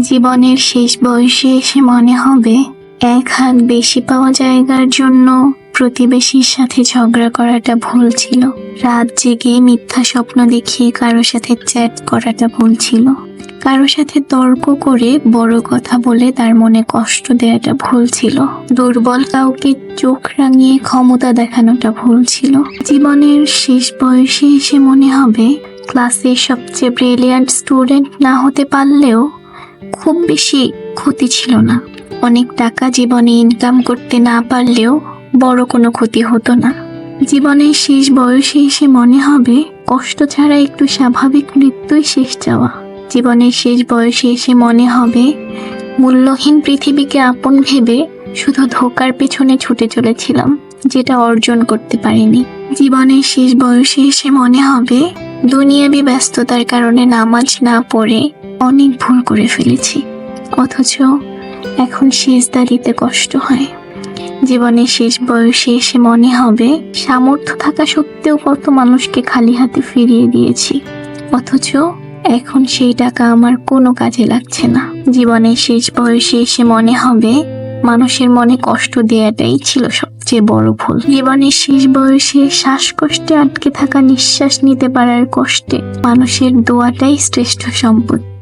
জীবনের শেষ বয়সে এসে মনে হবে, এক হাত বেশি পাওয়া জায়গার জন্য প্রতিবেশীর সাথে ঝগড়া করাটা ভুল ছিল। রাত জেগে মিথ্যা স্বপ্ন দেখিয়ে কারও সাথে চ্যাট করাটা ভুল ছিল। কারও সাথে তর্ক করে বড় কথা বলে তার মনে কষ্ট দেওয়াটা ভুল ছিল। দুর্বল কাউকে চোখ রাঙিয়ে ক্ষমতা দেখানোটা ভুল ছিল। জীবনের শেষ বয়সে এসে মনে হবে, ক্লাসের সবচেয়ে ব্রিলিয়ান্ট স্টুডেন্ট না হতে পারলেও খুব বেশি ক্ষতি ছিল না। অনেক টাকা জীবনে ইনকাম করতে না পারলেও বড় কোনো ক্ষতি হতো না। জীবনের শেষ বয়সে এসে মনে হবে, কষ্ট ছাড়া একটু স্বাভাবিক মৃত্যুই শেষ যাওয়া জীবনের শেষ বয়সে এসে মনে হবে, মূল্যহীন পৃথিবীকে আপন ভেবে শুধু ধোকার পেছনে ছুটে চলেছিলাম, যেটা অর্জন করতে পারিনি। জীবনের শেষ বয়সে এসে মনে হবে, দুনিয়াবি ব্যস্ততার কারণে নামাজ না পড়ে অনেক ভুল করে ফেলেছি। অথচ এখন শেষ দিতে কষ্ট হয়। জীবনের শেষ বয়সে এসে মনে হবে, সামর্থ্য থাকা সত্ত্বেও কত মানুষকে খালি হাতে ফিরিয়ে দিয়েছি। অথচ এখন সেই টাকা আমার কোনো কাজে লাগছে না। জীবনের শেষ বয়সে এসে মনে হবে, মানুষের মনে কষ্ট দেওয়াটাই ছিল সবচেয়ে বড় ভুল। জীবনের শেষ বয়সে শ্বাসকষ্টে আটকে থাকা নিঃশ্বাস নিতে পারার কষ্টে মানুষের দোয়াটাই শ্রেষ্ঠ সম্পদ